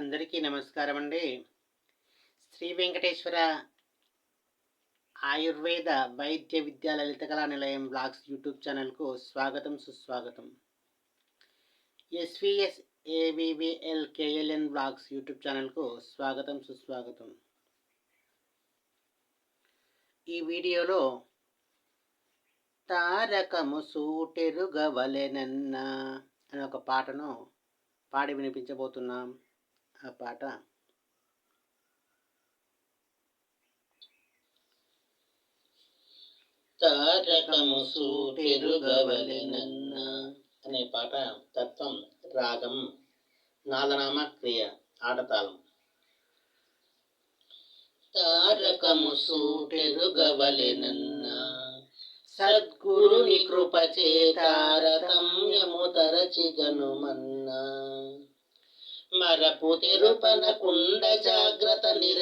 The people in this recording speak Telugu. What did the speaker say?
అందరికీ నమస్కారం అండి శ్రీ వెంకటేశ్వర ఆయుర్వేద వైద్య విద్యా లలిత కళా నిలయం బ్లాగ్స్ యూట్యూబ్ ఛానల్కు స్వాగతం సుస్వాగతం. SVS AVVL KLN blogs YouTube ఛానల్కు స్వాగతం సుస్వాగతం. ఈ వీడియోలో తారకము సూటెరుగవలెనన్న అనే ఒక పాటను పాడి వినిపించబోతున్నాం. ఆ పాట. తారకము సూటెరుగవలెనన్న అనే పాట తత్వం రాగం నాదనామ క్రియ ఆటతాళం. తారకము సూటెరుగవలెనన్న సద్గురుని కృపచే తారతమ్యము తరచి గనుమన్నా మరపు తెరుపన కుండ జాగ్రత్త నిర